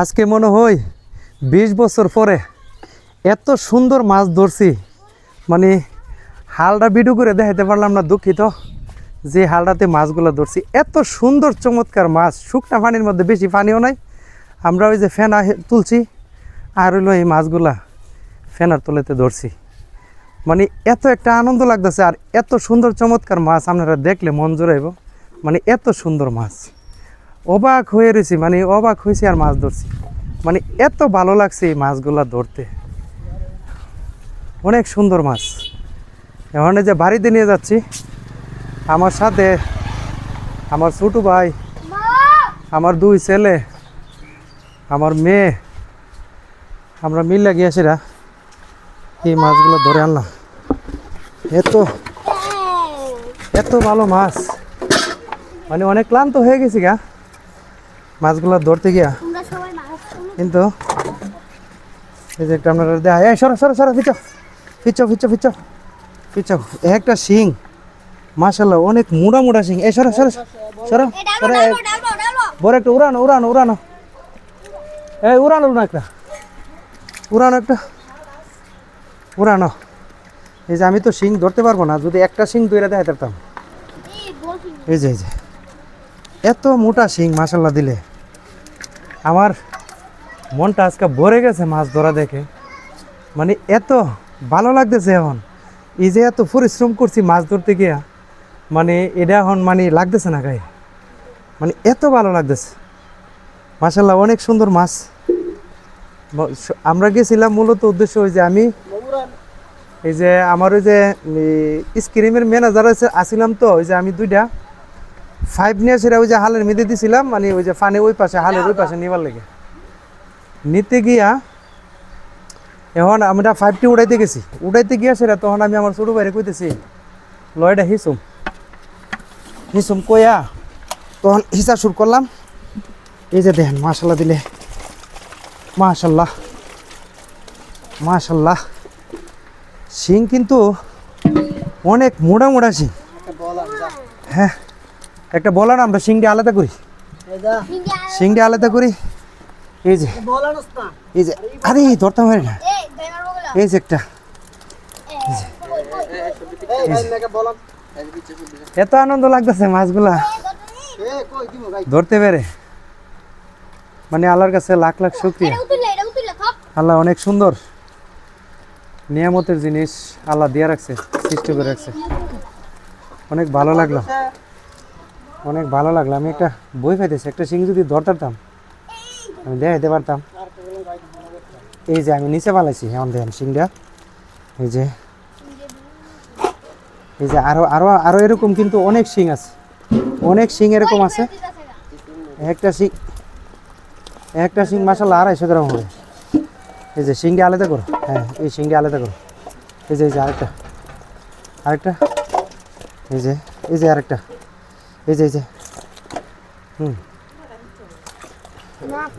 আজকে মনে হয় বিশ বছর পরে এত সুন্দর মাছ ধরছি। মানে হালটা বিডু করে দেখাতে পারলাম না, দুঃখিত যে হালটাতে মাছগুলো ধরছি। এত সুন্দর চমৎকার মাছ, শুকনা পানির মধ্যে বেশি পানিও নাই। আমরা ওই যে ফেনা তুলছি আর হইল এই মাছগুলা ফেনার তলেতে ধরছি। মানে এত একটা আনন্দ লাগতেছে আর এত সুন্দর চমৎকার মাছ আপনারা দেখলে মন জোড়াইব। মানে এত সুন্দর মাছ। অবাক হয়ে রয়েছি মানে অবাক হয়েছি আর মাছ ধরছি। মানে এত ভালো লাগছে এই মাছগুলা ধরতে। অনেক সুন্দর মাছ। এখন যে বাড়িতে নিয়ে যাচ্ছি। আমার সাথে আমার ছোটো ভাই, আমার দুই ছেলে, আমার মেয়ে, আমরা মিলে গিয়েছিরা এই মাছগুলো ধরে আনলাম। এত এত ভালো মাছ। মানে অনেক ক্লান্ত হয়ে গেছি গা। মাছগুলো ধরতে গিয়া কিন্তু এই যে একটা আপনারা দেখা এই সরো সরো সরো ফিচো। ফিচো ফিচো ফিচো। ফিচো একটা শিং। মাশাল্লাহ অনেক মোড়া মোড়া শিং। এই সরো সরো সরো। সরো বড় একটা উড়ানো উড়ানো উড়ানো। এই উড়ানো না একটা। উড়ানো একটা। উড়ানো। এই যে আমি তো শিং ধরতে পারব না যদি একটা শিং দইরা দেখাতে পারতাম। এই এই যে এই যে। এত মোটা শিং মাসাল্লাহ দিলে। আমার মনটা আজকে ভরে গেছে মাছ ধরা দেখে। মানে এত ভালো লাগতেছে এখন। এই যে এত পরিশ্রম করছি মাছ ধরতে গিয়া মানে এটা এখন মানে লাগতেছে না গায়ে। মানে এত ভালো লাগতেছে। মাসাল্লাহ অনেক সুন্দর মাছ। আমরা গেছিলাম মূলত উদ্দেশ্য ওই যে আমি এই যে আমার ওই যে স্ক্রিমের ম্যানেজার আছে, আসিলাম তো, ওই যে আমি দুইটা। ফাইভ নিয়ে সেটা ওই যে হালের মেঁধে দিছিলাম মানে ওই যে ফানে ওই পাশে হালের ওই পাশে নিবার লেগে। নিতে গিয়া এখন আমরা ফাইভটি উড়াইতে গেছি। উড়াইতে গিয়া সেটা তখন আমি আমার ছোটো বাইরে কইতেছি লয়টা হিসুম। হিসুম কইয়া তখন হিসাব শুরু করলাম এই যে দেখেন মাশাল্লাহ দিলে মাশাল্লাহ মাশাল্লাহ। শিং কিন্তু অনেক মোটা মোটা শিং। হ্যাঁ। একটা বলা না আমরা শিংটা আলাদা করি শিংটা আলাদা করি এই যে এই যে আরে ধরতাম পারি না। এই যে একটা। এত আনন্দ লাগতেছে মাছগুলা। ধরতে পেরে। মানে আল্লাহর কাছে লাখ লাখ শুক্রিয়া। আল্লাহ অনেক সুন্দর। নিয়ামতের জিনিস আল্লাহ দিয়ে রাখছে সৃষ্টি করে রাখছে। অনেক ভালো লাগল। অনেক ভালো লাগল। আমি একটা বই পাইতেছি, একটা শিং যদি ধরতাম আমি দেখাইতে পারতাম। এই যে আমি নিচে পালাইছি এমন দেখেন শিংটা এই যে এই যে আরও আরও আরও এরকম কিন্তু অনেক শিং আছে। অনেক শিং এরকম আছে। একটা শিং একটা শিং মাসাল্লাহ আড়াইশো গ্রাম হবে। এই যে শিংটা আলাদা করো। হ্যাঁ এই শিংটা আলাদা করো। এই যে এই যে আরেকটা আরেকটা, এই যে এই যে আরেকটা। এই যে এই যে। হুম।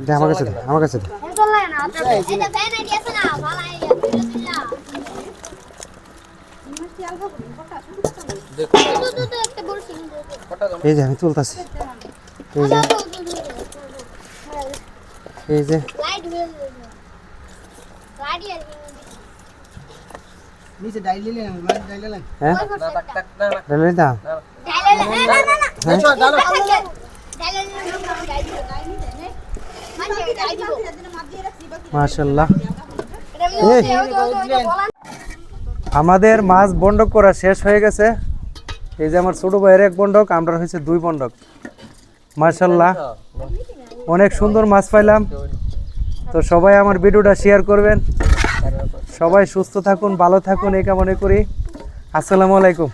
দে আমার কাছে দে আমার কাছে দে। এই যে আমি তুলতাছি। এই যে। এই যে। নিচে ডাইলি লেন মানে ডাইলি হ্যাঁ? রেলের দাম হ্যাঁ ডালো মাশাল্লাহ আমাদের মাছ বন্ডক করা শেষ হয়ে গেছে। এই যে আমার ছোট ভাইয়ের এক বন্ডক আমরা হয়েছে দুই বন্ডক মাশাল্লাহ অনেক সুন্দর মাছ পাইলাম। তো সবাই আমার ভিডিওটা শেয়ার করবেন। সবাই সুস্থ থাকুন ভালো থাকুন এই কামনে করি। আসসালামু আলাইকুম।